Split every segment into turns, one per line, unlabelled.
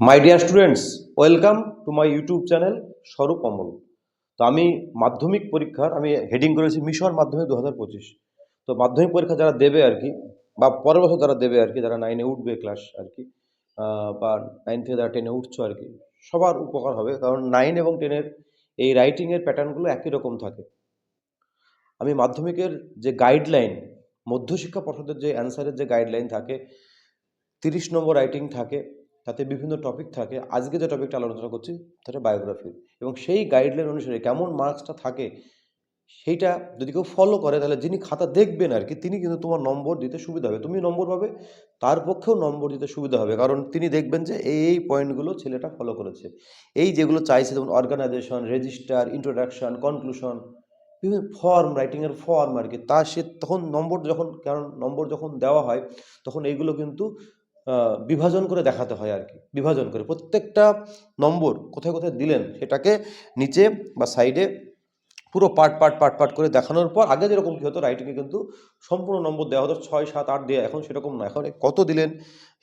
My dear students welcome to my YouTube channel Swarup Amal তো আমি মাধ্যমিক পরীক্ষার, আমি হেডিং করেছি মিশন মাধ্যমিক দু হাজার পঁচিশ। তো মাধ্যমিক পরীক্ষা যারা দেবে আর কি, বা পরের বছর যারা দেবে আর কি, যারা নাইনে উঠবে ক্লাস আর কি বা নাইন থেকে যারা টেনে উঠছো আর কি, সবার উপকার হবে। কারণ নাইন এবং টেনের এই রাইটিংয়ের প্যাটার্নগুলো একই রকম থাকে। আমি মাধ্যমিকের যে গাইডলাইন মধ্যশিক্ষা পর্ষদের যে অ্যান্সারের যে গাইডলাইন থাকে, তিরিশ নম্বর রাইটিং থাকে তাতে বিভিন্ন টপিক থাকে। আজকে যে টপিকটা আলোচনা করছি, সেটা বায়োগ্রাফি এবং সেই গাইডলাইন অনুসারে কেমন মার্কসটা থাকে, সেইটা যদি কেউ ফলো করে, তাহলে যিনি খাতা দেখবেন আর কি, তিনি কিন্তু তোমার নম্বর দিতে সুবিধা হবে। তুমি নম্বর পাবে, তার পক্ষেও নম্বর দিতে সুবিধা হবে। কারণ তিনি দেখবেন যে এই এই পয়েন্টগুলো ছেলেটা ফলো করেছে। এই যেগুলো চাইছে, যেমন অর্গানাইজেশন রেজিস্টার ইন্ট্রোডাকশন কনক্লুশন বিভিন্ন ফর্ম রাইটিংয়ের ফর্ম আর কি, তা সে তখন নম্বর যখন, কারণ নম্বর যখন দেওয়া হয়, তখন এইগুলো কিন্তু বিভাজন করে দেখাতে হয় আর কি বিভাজন করে। প্রত্যেকটা নম্বর কোথায় কোথায় দিলেন সেটাকে নিচে বা সাইডে পুরো পার্ট পার্ট পার্ট পার্ট করে দেখানোর পর আগে যেরকম কী হতো রাইটিংয়ে কিন্তু সম্পূর্ণ নম্বর দেওয়া হতো, ছয়, সাত, আট দেওয়া এখন সেরকম না। এখন কত দিলেন,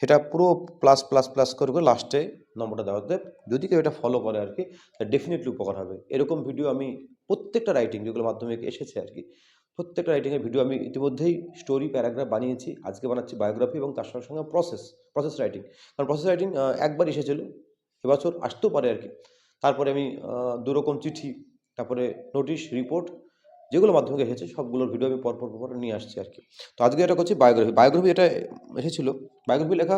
সেটা পুরো প্লাস প্লাস প্লাস করে করে লাস্টে নম্বরটা দেওয়া হতে। যদি কেউ এটা ফলো করে আর কি ডেফিনেটলি উপকার হবে। এরকম ভিডিও আমি প্রত্যেকটা রাইটিং যেগুলো মাধ্যমিক এসেছে আর কি প্রত্যেকটা রাইটিংয়ের ভিডিও আমি ইতিমধ্যেই স্টোরি প্যারাগ্রাফ বানিয়েছি, আজকে বানাচ্ছি বায়োগ্রাফি এবং তার সঙ্গে সঙ্গে প্রসেস প্রসেস রাইটিং কারণ প্রসেস রাইটিং একবার এসেছিল, এবছর আসতেও পারে আর কি। তারপরে আমি দুরকম চিঠি, তারপরে নোটিশ রিপোর্ট যেগুলো মাধ্যমিকে এসেছে, সবগুলোর ভিডিও আমি পরপর পর নিয়ে আসছি আর কি। তো আজকে এটা করছি বায়োগ্রাফি বায়োগ্রাফি এটা এসেছিল বায়োগ্রাফি লেখা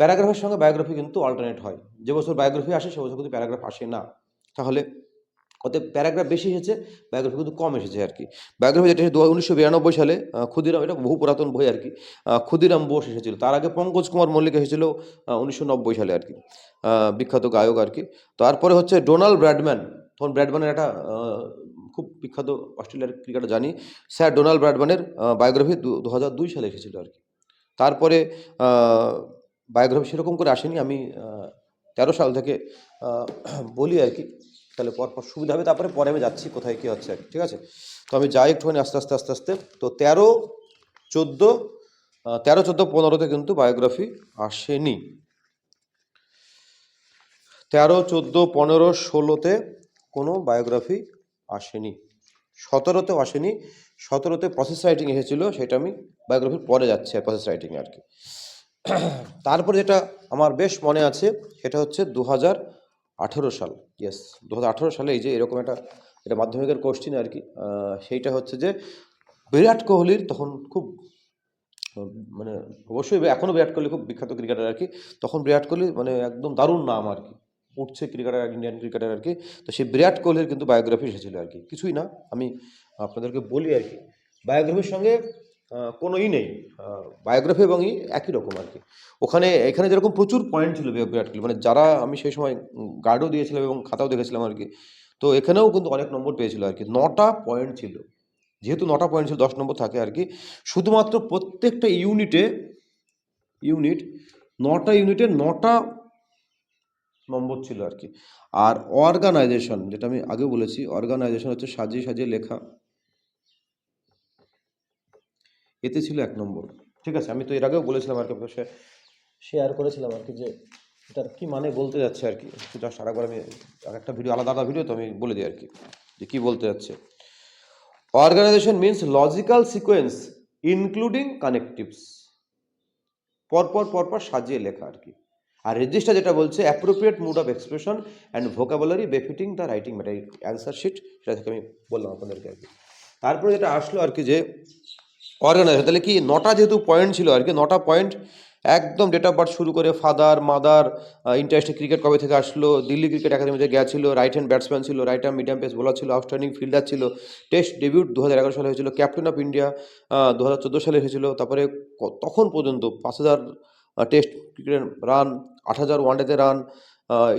প্যারাগ্রাফের সঙ্গে বায়োগ্রাফি কিন্তু অল্টারনেট হয়। যে বছর বায়োগ্রাফি আসে, সে বছর কিন্তু প্যারাগ্রাফ আসে না। তাহলে ওতে প্যারাগ্রাফ বেশি এসেছে, বায়োগ্রাফি কিন্তু কম এসেছে আর কি। বায়োগ্রাফি যেটা দু উনিশশো বিরানব্বই সালে ক্ষুদিরাম এটা বহু পুরাতন বই আর কি। ক্ষুদিরাম বোস এসেছিল। তার আগে পঙ্কজ কুমার মল্লিক এসেছিল উনিশশো নব্বই সালে আর কি। বিখ্যাত গায়ক আর কি। তারপরে হচ্ছে ডোনাল্ড ব্র্যাডম্যান। তখন ব্র্যাডম্যানের একটা খুব বিখ্যাত অস্ট্রেলিয়ার ক্রিকেটার জানি, স্যার ডোনাল্ড ব্র্যাডম্যানের বায়োগ্রাফি দু হাজার দুই সালে এসেছিল আর কি। তারপরে বায়োগ্রাফি সেরকম করে আসেনি, আমি তেরো সাল থেকে বলি আর কি। তাহলে পরপর সুবিধা হবে, তারপরে পরে আমি যাচ্ছি কোথায় কী হচ্ছে ঠিক আছে? তো আমি যাই একটুখানি আস্তে আস্তে আস্তে আস্তে। তো তেরো, চোদ্দ তেরো, চোদ্দ, পনেরোতে কিন্তু বায়োগ্রাফি আসেনি। তেরো, চোদ্দ, পনেরো, ষোলোতে কোনো বায়োগ্রাফি আসেনি। সতেরোতেও আসেনি। সতেরোতে প্রসেস রাইটিং এসেছিল, সেটা আমি বায়োগ্রাফির পরে যাচ্ছি প্রসেস রাইটিংয়ে আর কি। তারপরে যেটা আমার বেশ মনে আছে, সেটা হচ্ছে দু হাজার আঠেরো সাল ইয়েস দু আঠেরো সালে এই যে এরকম একটা এটা মাধ্যমিকের কোশ্চিন আর কি সেইটা হচ্ছে যে বিরাট কোহলির তখন খুব মানে অবশ্যই এখনও বিরাট কোহলি খুব বিখ্যাত ক্রিকেটার আর কি, তখন বিরাট কোহলি মানে একদম দারুণ নাম আর কি, উঠছে ক্রিকেটার ইন্ডিয়ান ক্রিকেটার আর কি, তো সেই বিরাট কোহলির কিন্তু বায়োগ্রাফি এসেছিল আর কি, কিছুই না, আমি আপনাদেরকে বলি আর কি বায়োগ্রাফির সঙ্গে কোনো ই নেই। বায়োগ্রাফি এবং ই একই রকম আর কি। ওখানে, এখানে যেরকম প্রচুর পয়েন্ট ছিল বিরাট কোহলি মানে যারা আমি সেই সময় গার্ডও দিয়েছিলাম এবং খাতাও দেখেছিলাম আর কি, তো এখানেও কিন্তু অনেক নম্বর পেয়েছিল আর কি। নটা পয়েন্ট ছিল। যেহেতু নটা পয়েন্ট ছিল, দশ নম্বর থাকে আর কি। শুধুমাত্র প্রত্যেকটা ইউনিটে ইউনিট নটা ইউনিটে নটা নম্বর ছিল আর কি। আর অর্গানাইজেশন যেটা আমি আগে বলেছি অর্গানাইজেশন হচ্ছে সাজিয়ে সাজিয়ে লেখা। এতে ছিল এক নম্বর। ঠিক আছে, আমি তো এর আগেও বলেছিলাম আর কি শেয়ার করেছিলাম আর কি যে এটার কি মানে বলতে যাচ্ছে আর কি জাস্ট আরেকবার আমি একটা ভিডিও আলাদা আলাদা ভিডিও তো আমি বলে দিই আর কি, যে কী বলতে যাচ্ছে। Organisation means logical sequence including connectives পরপর পরপর সাজিয়ে লেখা আর কি। আর রেজিস্টার যেটা বলছে appropriate mood of expression and vocabulary befitting the writing matter answer sheet সেটা থেকে আমি বললাম আপনাদেরকে আর কি। তারপরে যেটা আসলো আর কি যে অর্গানাইজেশন তাহলে কি নটা যেহেতু পয়েন্ট ছিল আর কি, নটা পয়েন্ট একদম ডেট অফ বার্থ শুরু করে ফাদার মাদার ইন্টারন্যাশনাল ক্রিকেট কবে থেকে আসলো, দিল্লি ক্রিকেট একাডেমিতে গেছিল রাইট হ্যান্ড ব্যাটসম্যান ছিল right hand medium pace bowler ছিল আউটস্ট্যান্ডিং ফিল্ডার ছিল টেস্ট ডেবিউট দু হাজার এগারো সালে হয়েছিল ক্যাপ্টেন অফ ইন্ডিয়া দু হাজার চোদ্দ সালে হয়েছিল, তারপরে তখন পর্যন্ত পাঁচ হাজার টেস্ট ক্রিকেট রান আট হাজার ওয়ানডেতে রান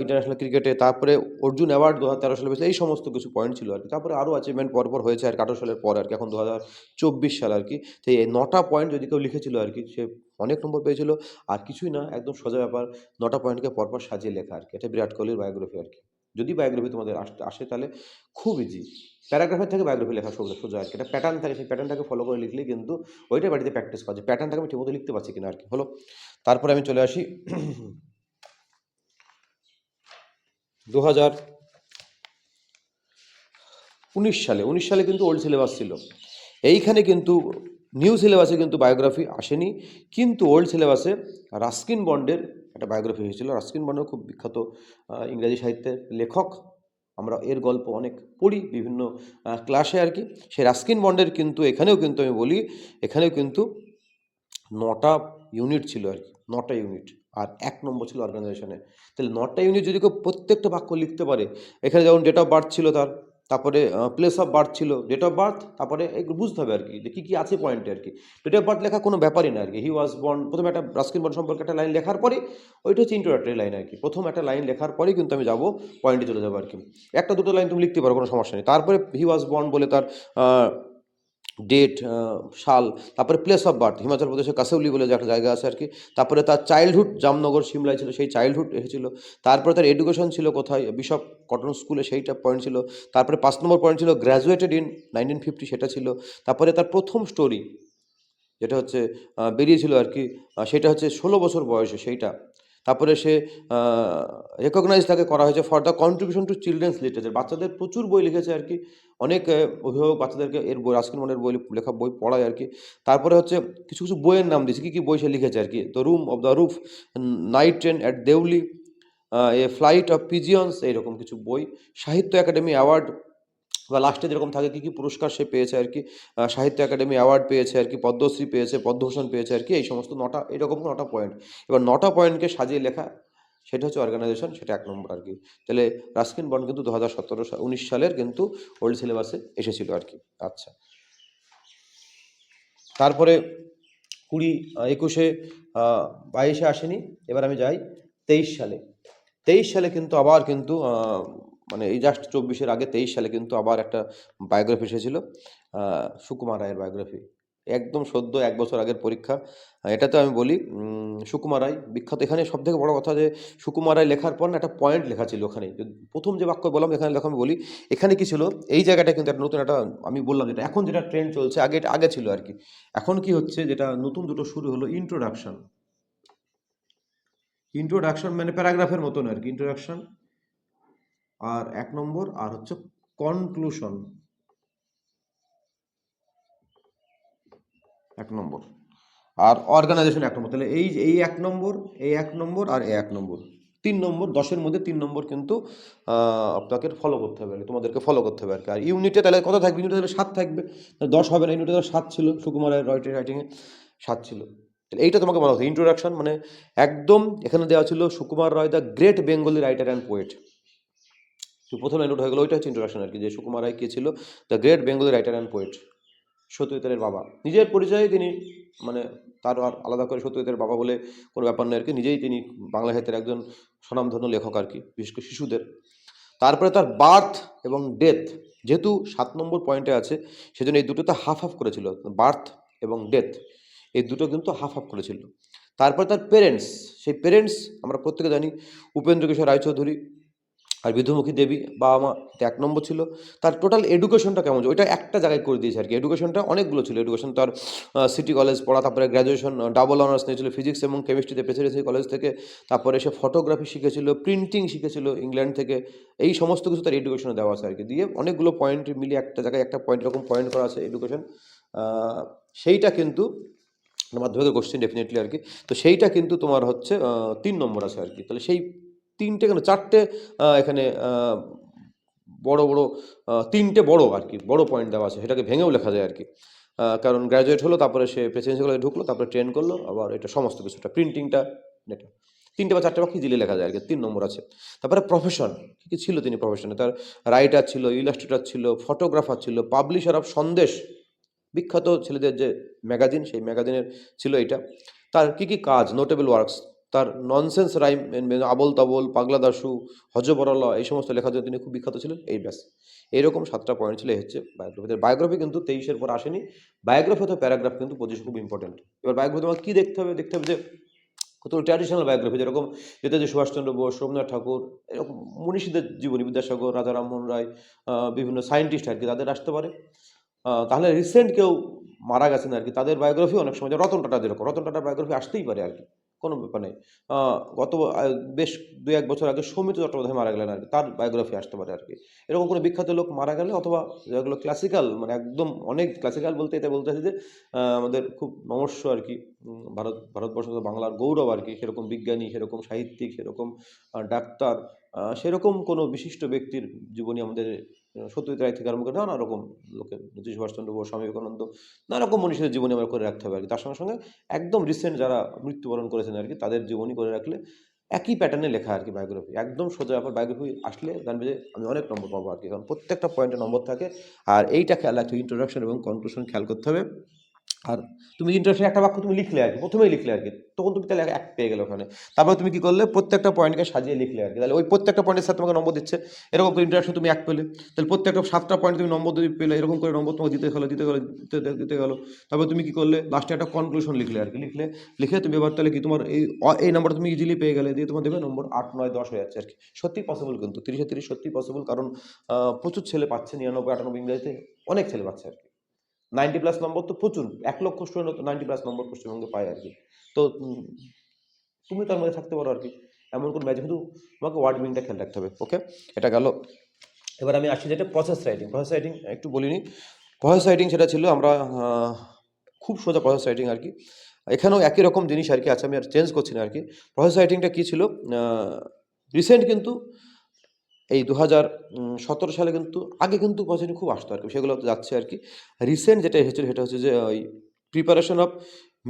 ইন্টারন্যাশনাল ক্রিকেটে তারপরে অর্জুন অ্যাওয়ার্ড দু হাজার তেরো সালে পেয়েছে এই সমস্ত কিছু পয়েন্ট ছিল আর কি। তারপরে আরও অ্যাচিভমেন্ট পরপর হয়েছে আর আঠারো সালের পর আর কি। এখন দু হাজার চব্বিশ সাল আর কি। তো এই নটা পয়েন্ট যদি কেউ লিখেছিল আর কি, সে অনেক নম্বর পেয়েছিল। আর কিছুই না, একদম সোজা ব্যাপার, নটা পয়েন্টকে পরপর সাজিয়ে লেখা আর কি। এটা বিরাট কোহলির বায়োগ্রাফি আর কি। যদি বায়োগ্রাফি তোমাদের আসে তাহলে খুব ইজি প্যারাগ্রাফের থেকে বায়োগ্রাফি লেখা সোজা সোজা আর কি। এটা প্যাটার্ন থাকে, সেই প্যাটার্নটাকে ফলো করে লিখলে কিন্তু ওইটা বাড়িতে প্র্যাকটিস করা যায়। প্যাটার্নটাকে আমি ঠিকমতো লিখতে পারছি কিনা আর কি। হলো, তারপরে আমি চলে আসি। দু হাজার উনিশ সালে উনিশ সালে কিন্তু ওল্ড সিলেবাস ছিল। এইখানে কিন্তু নিউ সিলেবাসে কিন্তু বায়োগ্রাফি আসেনি, কিন্তু ওল্ড সিলেবাসে রাস্কিন বন্ডের একটা বায়োগ্রাফি হয়েছিল। রাস্কিন বন্ডও খুব বিখ্যাত ইংরাজি সাহিত্যের লেখক। আমরা এর গল্প অনেক পড়ি বিভিন্ন ক্লাসে আর কি। সেই রাস্কিন বন্ডের কিন্তু এখানেও কিন্তু আমি বলি, এখানেও কিন্তু নটা ইউনিট ছিল আর কি। নটা ইউনিট আর এক নম্বর ছিল অর্গানাইজেশনে তাহলে নটা ইউনিট যদি কেউ প্রত্যেকটা বাক্য লিখতে পারে, এখানে যেমন ডেট অফ বার্থ ছিল তার, তারপরে প্লেস অফ বার্থ ছিল ডেট অফ বার্থ তারপরে এগুলো বুঝতে হবে আর কি কী কী আছে পয়েন্টে আর কি ডেট অফ বার্থ লেখা কোনো ব্যাপারই না আর কি হি ওয়াজ বর্ন প্রথমে একটা রাস্কিন বন্ড সম্পর্কে একটা লাইন লেখার পরে, ওইটা হচ্ছে ইন্ট্রোডাক্টরি লাইন আর কি প্রথম একটা লাইন লেখার পরেই কিন্তু আমি যাব পয়েন্টে চলে যাব আর কি একটা দুটো লাইন তুমি লিখতে পারো, কোনো সমস্যা নেই। তারপরে হি ওয়াজ বর্ন বলে তার ডেট সাল, তারপরে প্লেস অফ বার্থ হিমাচল প্রদেশের কাসৌলি বলে যে একটা জায়গা আছে আর কি, তারপরে তার চাইল্ডহুড জামনগর, সিমলায় ছিল, সেই চাইল্ডহুড এসেছিল, তারপরে তার এডুকেশন ছিল কোথায় বিশপ কটন স্কুলে সেইটা পয়েন্ট ছিল, তারপরে পাঁচ নম্বর পয়েন্ট ছিল গ্র্যাজুয়েটেড ইন নাইনটিন ফিফটি সেটা ছিল, তারপরে তার প্রথম স্টোরি যেটা হচ্ছে বেরিয়েছিল আর কি সেটা হচ্ছে ষোলো বছর বয়সে সেইটা, তারপরে সে রেকগনাইজ তাকে করা হয়েছে for the contribution to children's literature বাচ্চাদের প্রচুর বই লিখেছে আর কি অনেক অভিভাবক বাচ্চাদেরকে এর বই রাস্কিন মনের বই, লেখা বই পড়ায় আর কি। তারপরে হচ্ছে কিছু কিছু বইয়ের নাম দিয়েছে। কী কী বই সে লিখেছে আর কি? The room of the roof night train at Deoli a flight of pigeons এইরকম কিছু বই। সাহিত্য একাডেমি অ্যাওয়ার্ড, বা লাস্টে যেরকম থাকে, কী কী পুরস্কার সে পেয়েছে আর কি? সাহিত্য একাডেমি অ্যাওয়ার্ড পেয়েছে আর কি, পদ্মশ্রী পেয়েছে, পদ্মভূষণ পেয়েছে আর কি, এই সমস্ত নটা, এরকম নটা পয়েন্ট। এবার নটা পয়েন্টকে সাজিয়ে লেখা সেটা হচ্ছে অর্গানাইজেশন সেটা এক নম্বর আর কি। তাহলে রাস্কিন বন্ড কিন্তু দু হাজার সতেরো উনিশ সালের কিন্তু ওল্ড সিলেবাসে এসেছিল আর কি। আচ্ছা। তারপরে কুড়ি একুশে বাইশে আসেনি, এবার আমি যাই তেইশ সালে। তেইশ সালে কিন্তু আবার কিন্তু মানে এই জাস্ট চব্বিশের আগে তেইশ সালে কিন্তু আবার একটা বায়োগ্রাফি এসেছিল সুকুমার রায়ের বায়োগ্রাফি একদম সদ্য এক বছর আগের পরীক্ষা। এটাতে আমি বলি উম, সুকুমার রায় বিখ্যাত। এখানে সব থেকে বড় কথা যে সুকুমার রায় লেখার পর না একটা পয়েন্ট লেখা ছিল ওখানে। প্রথম যে বাক্য বললাম এখানে লেখা আমি বলি এখানে কি ছিল? এই জায়গাটা কিন্তু একটা নতুন একটা আমি বললাম যেটা এখন যেটা ট্রেন্ড চলছে আগে আগে ছিল আর কি। এখন কি হচ্ছে যেটা নতুন দুটো শুরু হলো ইন্ট্রোডাকশন ইন্ট্রোডাকশন মানে প্যারাগ্রাফের মতন আর কি ইন্ট্রোডাকশন আর এক নম্বর আর হচ্ছে কনক্লুশন এক নম্বর। আর অর্গানাইজেশন এক নম্বর। তাহলে এই এই এক নম্বর এই এক নম্বর আর এই এক নম্বর। তিন নম্বর দশের মধ্যে তিন নম্বর কিন্তু আপনাকে ফলো করতে হবে আর কি, তোমাদেরকে ফলো করতে হবে আর কি। আর ইউনিটে তাহলে কত থাকবে? ইউনিটে তাহলে সাত থাকবে। দশ হবে না ইউনিটে তাহলে সাত ছিল। সুকুমারের রাইটিং রাইটিংয়ে সাত ছিল। তাহলে এইটা তোমাকে বলা হতো ইন্ট্রোডাকশন মানে একদম এখানে দেওয়া ছিল Sukumar Ray the great Bengali writer and poet তো প্রথম লাইন হয়ে গেলো ওইটা হচ্ছে ইন্ট্রোডাকশন আর কি যে সুকুমার রায় কে ছিল? The great Bengali writer and poet সত্যজিতের বাবা। নিজের পরিচয়ে তিনি মানে তার আর আলাদা করে সত্যজিতের বাবা বলে কোনো ব্যাপার নয় আর কি। নিজেই তিনি বাংলা সাহিত্যের একজন স্বনামধন্য লেখক আর কি, বিশেষ করে শিশুদের। তারপরে তার বার্থ এবং ডেথ, যেহেতু সাত নম্বর পয়েন্টে আছে, সেজন্য এই দুটোতে হাফ হাফ করেছিল। বার্থ এবং ডেথ, এই দুটো কিন্তু হাফ হাফ করেছিল। তারপরে তার পেরেন্টস সেই পেরেন্টস আমরা প্রত্যেকে জানি উপেন্দ্র কিশোর রায়চৌধুরী আর বিধুমুখী দেবী বাবা মা, এটা এক নম্বর ছিল। তার টোটাল এডুকেশনটা কেমন ওইটা একটা জায়গায় করে দিয়েছে আর কি। এডুকেশনটা অনেকগুলো ছিল। এডুকেশন তার সিটি কলেজ পড়া, তারপরে গ্র্যাজুয়েশন ডাবল অনার্স নিয়েছিল ফিজিক্স এবং কেমিস্ট্রিতে প্রেসিডেন্সি কলেজ থেকে। তারপরে সে ফটোগ্রাফি শিখেছিল প্রিন্টিং শিখেছিল ইংল্যান্ড থেকে। এই সমস্ত কিছু তার এডুকেশনে দেওয়া আছে আর কি। দিয়ে অনেকগুলো পয়েন্ট মিলিয়ে একটা জায়গায় একটা পয়েন্ট এরকম পয়েন্ট করা আছে এডুকেশন সেইটা কিন্তু মাধ্যমিকের কোশ্চেন ডেফিনেটলি আর কি। তো সেইটা কিন্তু তোমার হচ্ছে তিন নম্বর আছে আর কি। তাহলে সেই তিনটে কেন? চারটে এখানে বড় বড় তিনটে বড় আর কি, বড় পয়েন্ট দেওয়া আছে। সেটাকে ভেঙেও লেখা যায় আর কি। কারণ গ্র্যাজুয়েট হলো, তারপরে সে প্রেসিডেন্সি কলেজে ঢুকলো, তারপরে ট্রেন করল, আবার এটা সমস্ত কিছুটা প্রিন্টিংটা এটা তিনটে বা চারটে বাকি দিলে লেখা যায় আর কি, তিন নম্বর আছে। তারপরে প্রফেশন কী কী ছিল তিনি প্রফেশনে তার রাইটার ছিল ইলাস্ট্রেটার ছিল ফটোগ্রাফার ছিল পাবলিশার অফ সন্দেশ। বিখ্যাত ছেলেদের যে ম্যাগাজিন সেই ম্যাগাজিনের ছিল এটা তার কি কি কাজ? নোটেবল ওয়ার্কস তার ননসেন্স রাইম আবল তাবল, পাগলা দাসু হজবরলা, এই সমস্ত লেখার জন্য তিনি খুব বিখ্যাত ছিলেন। এই ব্যাস। এইরকম সাতটা পয়েন্ট ছিল হচ্ছে বায়োগ্রাফিতে বায়োগ্রাফি কিন্তু তেইশের পর আসেনি। বায়োগ্রাফি অথবা প্যারাগ্রাফ কিন্তু পঁচিশ খুব ইম্পর্টেন্ট এবার বায়োগ্রাফি তোমাকে কী দেখতে হবে? দেখতে হবে যে, কত ট্র্যাডিশনাল বায়োগ্রাফি যেরকম নেতাজি সুভাষচন্দ্র বোস রবীন্দ্রনাথ ঠাকুর, এরকম মনীষীদের জীবনী, বিদ্যাসাগর, রাজা রামমোহন রায় বিভিন্ন সায়েন্টিস্ট আর কি তাদের আসতে পারে। তাহলে রিসেন্ট কেউ মারা গেছেন আর কি, তাদের বায়োগ্রাফি অনেক সময় রতন টাটা যেরকম, রতন টাটার বায়োগ্রাফি আসতেই পারে আর কি। কোনো ব্যাপার নেই। গত বেশ দু এক বছর আগে সৌমিত্র চট্টোপাধ্যায় মারা গেলেন আর কি, তার বায়োগ্রাফি আসতে পারে আর কি। এরকম কোনো বিখ্যাত লোক মারা গেলে অথবা যেগুলো ক্লাসিক্যাল মানে একদম অনেক ক্লাসিক্যাল বলতে এটা বলতে যে আমাদের খুব নমস্য আর কি ভারত ভারতবর্ষ বাংলার গৌরব আর কি, সেরকম বিজ্ঞানী, সেরকম সাহিত্যিক, সেরকম ডাক্তার সেরকম কোনো বিশিষ্ট ব্যক্তির জীবনী আমাদের সত্যজিৎ রায় থেকে আরম্ভ করে নানা রকম লোকের নেতাজি সুভাষচন্দ্র বোস স্বামী বিবেকানন্দ, নানা রকম মনীষীদের জীবনী আমরা করে রাখতে হবে আর কি। তার সঙ্গে সঙ্গে একদম রিসেন্ট যারা মৃত্যুবরণ করেছেন আর কি, তাদের জীবনী করে রাখলে একই প্যাটার্নে লেখা আর কি বায়োগ্রাফি একদম সোজা ব্যাপার বায়োগ্রাফি আসলে জানবে যে আমি অনেক নম্বর পাবো আর কি। কারণ প্রত্যেকটা পয়েন্টে নম্বর থাকে আর এইটা খেয়াল রাখতে ইন্ট্রোডাকশন এবং কনক্লুশন খেয়াল করতে হবে। আর তুমি ইন্ট্রোডাকশন একটা বাক্য তুমি লিখলে আর কি প্রথমেই লিখলে আর কি তখন তুমি তাহলে এক পেয়ে গেলে ওখানে। তারপরে তুমি কি করলে? প্রত্যেকটা পয়েন্টকে সাজিয়ে লিখলে আর কি তাহলে ওই প্রত্যেকটা পয়েন্টের সাথে তোমাকে নম্বর দিচ্ছে, এরকম করে ইন্ট্রোডাকশন তুমি এক পেলে। তাহলে প্রত্যেকটা সাতটা পয়েন্ট তুমি নম্বর দিয়ে পেলে, এরকম করে নম্বর তোমাকে দিতে গেলো দিতে গেলো দিতে দিতে গেলো তারপর তুমি কি করলে? লাস্টে একটা কনক্লুশন লিখলে আর কি লিখলে, লিখে তুমি এবার তাহলে কি তোমার এই এই নাম্বারটা তুমি ইজিলি পেয়ে গেলে, দিয়ে তোমার দেবে নম্বর আট, নয়, দশ হয়ে যাচ্ছে আর কি সত্যি পসিবল কিন্তু, তিরিশে তিরিশ সত্যি পসিবল কারণ প্রচুর ছেলে পাচ্ছে, নিরানব্বই, আটানব্বই ইংরেজিতে অনেক ছেলে পাচ্ছে আর কি নাইনটি প্লাস নম্বর তো প্রচুর, এক লক্ষ স্টুডেন্ট নাইনটি প্লাস নম্বর পশ্চিমবঙ্গে পায় আর কি। তো তুমি তার মধ্যে থাকতে পারো আর কি। এমন কোনো ম্যাচ শুধু তোমাকে ওয়ার্ড মিনিংটা খেয়াল রাখতে হবে ওকে এটা গেল। এবার আমি আসি যেটা প্রসেস রাইটিং প্রসেস রাইটিং একটু বলিনি। প্রসেস রাইটিং সেটা ছিল আমরা খুব সোজা প্রসেস রাইটিং আর কি। এখানেও একই রকম জিনিস আর কি আছে, আমি আর চেঞ্জ করছি না আর কি। প্রসেস রাইটিংটা কী ছিল? রিসেন্ট কিন্তু এই দু হাজার সতেরো সালে কিন্তু, আগে কিন্তু প্রসেসিং খুব আসতো আর কি। সেগুলো তো যাচ্ছে আর কি। রিসেন্ট যেটা এসেছিল সেটা হচ্ছে যে, ওই preparation of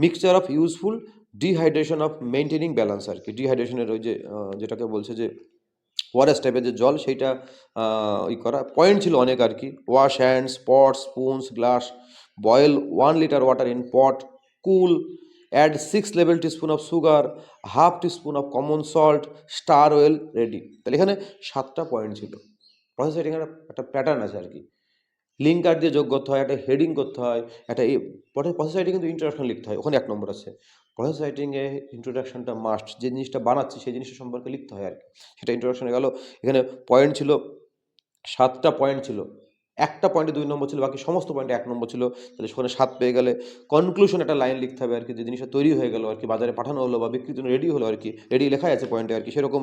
mixture of useful dehydration of maintaining balance আর কি। ডিহাইড্রেশনের ওই যে যেটাকে বলছে যে ওয়ারেস টাইপের যে জল, সেইটা ওই করা। পয়েন্ট ছিল অনেক আর কি। Wash hands pot spoons glass boil one litre water in pot cool add six level teaspoon of sugar half teaspoon of common salt stir well ready তাহলে এখানে সাতটা পয়েন্ট ছিল। প্রসেস রাইটিংয়ের একটা প্যাটার্ন আছে আর কি। লিঙ্ক কার্ড দিয়ে যোগ করতে হয়, একটা হেডিং করতে হয়, একটা প্রসেস রাইটিং কিন্তু ইন্ট্রোডাকশন লিখতে হয়, ওখানে এক নম্বর আছে। প্রসেস রাইটিংয়ে ইন্ট্রোডাকশনটা মাস্ট যে জিনিসটা বানাচ্ছি সেই জিনিসটা সম্পর্কে লিখতে হয় আর কি। সেটা ইন্ট্রোডাকশনে গেল। এখানে পয়েন্ট ছিল, সাতটা পয়েন্ট ছিল। একটা পয়েন্টে দুই নম্বর ছিল, বাকি সমস্ত পয়েন্টে এক নম্বর ছিল। তাহলে সেখানে সাত পেয়ে গেলে কনক্লুশন একটা লাইন লিখতে হবে আর কি, যে জিনিসটা তৈরি হয়ে গেলো আর কি, বাজারে পাঠানো হলো বা বিক্রির জন্য রেডি হলো আর কি রেডি লেখাই আছে পয়েন্টে আর কি, সেরকম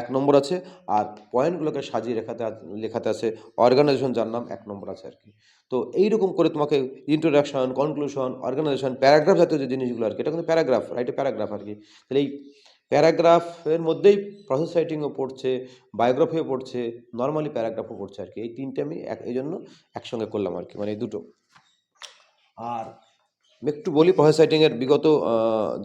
এক নম্বর আছে। আর পয়েন্টগুলোকে সাজিয়ে লেখাতে লেখাতে আছে অর্গানাইজেশন যার নাম এক নম্বর আছে আর কি। তো এইরকম করে তোমাকে ইন্ট্রোডাকশন কনক্লুশন অর্গানাইজেশন প্যারাগ্রাফ জাতীয় যে জিনিসগুলো আর কি, এটা কিন্তু প্যারাগ্রাফ রাইট প্যারাগ্রাফ আর কি। তাহলে এই প্যারাগ্রাফের মধ্যেই প্রসেস রাইটিংও পড়ছে বায়োগ্রাফিও পড়ছে নর্মালি প্যারাগ্রাফও পড়ছে আর কি। এই তিনটে আমি এক, এই জন্য একসঙ্গে করলাম আর কি মানে এই দুটো। আর একটু বলি প্রসেস রাইটিংয়ের বিগত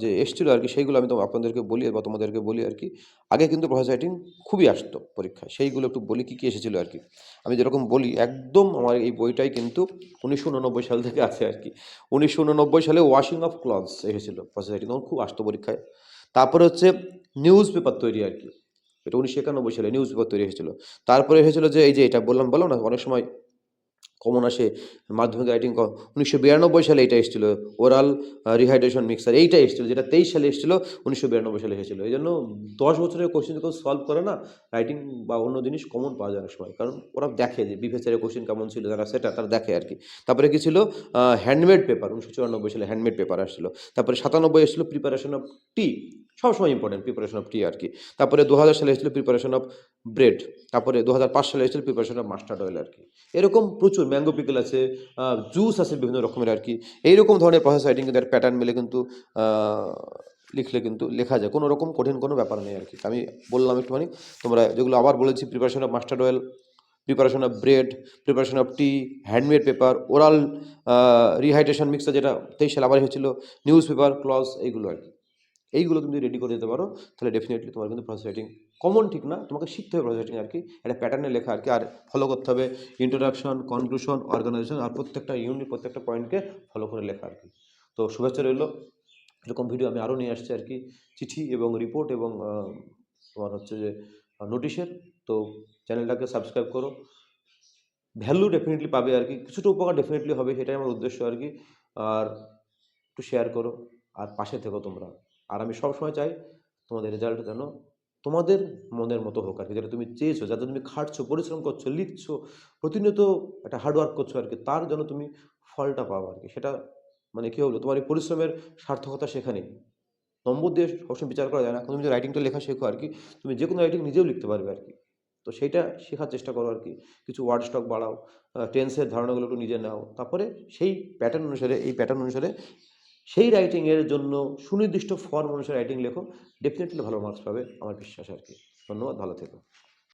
যে এসেছিল আর কি, সেইগুলো আমি তো আপনাদেরকে বলি বা তোমাদেরকে বলি আর কি। আগে কিন্তু প্রসেস রাইটিং খুবই আসতো পরীক্ষায়, সেইগুলো একটু বলি কী কী এসেছিল আর কি। আমি যেরকম বলি, একদম আমার এই বইটাই কিন্তু উনিশশো উননব্বই সাল থেকে আছে আর কি। উনিশশো উননব্বই সালে ওয়াশিং অফ ক্লথস এসেছিল প্রসেস রাইটিং তখন খুব আসতো পরীক্ষায়। তারপরে হচ্ছে নিউজ পেপার তৈরি আর কি। এটা উনিশশো একানব্বই সালে নিউজ পেপার তৈরি হয়েছিল। তারপরে হয়েছিল যে, এই যে এটা বললাম, বলো না, অনেক সময় কমন আসে মাধ্যমিক রাইটিং উনিশশো বিরানব্বই সালে এটা এসেছিল ওরাল রিহাইড্রেশন মিক্সার এইটা এসেছিল, যেটা তেইশ সালে এসেছিল, উনিশশো বিরানব্বই সালে এসেছিল। এই জন্য দশ বছরের কোশ্চেন যখন সলভ করে না রাইটিং বা অন্য জিনিস কমন পাওয়া যায় সময়। কারণ ওরা দেখে যে বিভেচারের কোশ্চেন কেমন ছিল, যারা সেটা তারা দেখে আর কি। তারপরে কি ছিল? হ্যান্ডমেড পেপার উনিশশো চুরানব্বই সালে হ্যান্ডমেড পেপার আসছিল। তারপরে সাতানব্বই এসেছিল প্রিপারেশন অফ টি সবসময় ইম্পর্টেন্ট প্রিপারেশন অফ টি আর কি। তারপরে দু হাজার সালে এসেছিল প্রিপারেশন অফ ব্রেড তারপরে দু হাজার পাঁচ সালে এসেছিল প্রিপারেশন অফ মাস্টার্ড অয়েল আর কি। এরকম প্রচুর ম্যাঙ্গো পিকল আছে জুস আছে বিভিন্ন রকমের আর কি। এইরকম ধরনের প্রসেস রাইটিং কিন্তু প্যাটার্ন মিলে কিন্তু লিখলে কিন্তু লেখা যায়। কোনো রকম কঠিন কোনো ব্যাপার নেই আর কি। আমি বললাম একটুখানি, তোমরা যেগুলো আবার বলেছি preparation of mustard oil preparation of bread preparation of tea handmade paper oral rehydration mixer যেটা তেইশ সালে আবার হয়েছিল নিউজ পেপার ক্লস এইগুলো আর কি। এইগুলো তুমি রেডি করে দিতে পারো, তাহলে ডেফিনেটলি তোমার কিন্তু প্রসেস রাইটিং কমন ঠিক না, তোমাকে শিখতে হবে প্রসেস রাইটিং আর কি। একটা প্যাটার্নে লেখা আর কি, আর ফলো করতে হবে। ইন্ট্রোডাকশন কনক্লুশন অর্গানাইজেশন আর প্রত্যেকটা ইউনিট প্রত্যেকটা পয়েন্টকে ফলো করে লেখা আর কি। তো শুভেচ্ছা রইল। এরকম ভিডিও আমি আরও নিয়ে আসছি আর কি। চিঠি এবং রিপোর্ট এবং তোমার হচ্ছে যে নোটিশের তো চ্যানেলটাকে সাবস্ক্রাইব করো। ভ্যালু ডেফিনেটলি পাবে আর কি। কিছুটা উপকার ডেফিনেটলি হবে, সেটাই আমার উদ্দেশ্য আর কি। আর একটু শেয়ার করো। আর পাশে থেকো তোমরা। আর আমি সবসময় চাই তোমাদের রেজাল্ট যেন তোমাদের মনের মতো হোক আর কি যেটা তুমি চেয়েছো, যাতে তুমি খাটছো, পরিশ্রম করছ, লিখছো, প্রতিনিয়ত একটা হার্ডওয়ার্ক করছ আর কি তার জন্য তুমি ফলটা পাও আর কি সেটা মানে কী হলো তোমার এই পরিশ্রমের সার্থকতা সেখানে নম্বর দিয়ে সবসময় বিচার করা যায় না তুমি যে রাইটিংটা লেখা শেখো আর কি তুমি যে কোনো রাইটিং নিজেও লিখতে পারবে আর কি তো সেইটা শেখার চেষ্টা করো আর কি কিছু ওয়ার্ড স্টক বাড়াও টেন্সের ধারণাগুলো একটু নিজে নাও, তারপরে সেই প্যাটার্ন অনুসারে, এই প্যাটার্ন অনুসারে সেই রাইটিংয়ের জন্য সুনির্দিষ্ট ফর্ম অনুসারে রাইটিং লেখো। ডেফিনেটলি ভালো মার্কস পাবে, আমার বিশ্বাস আর কি। ধন্যবাদ, ভালো থেকো।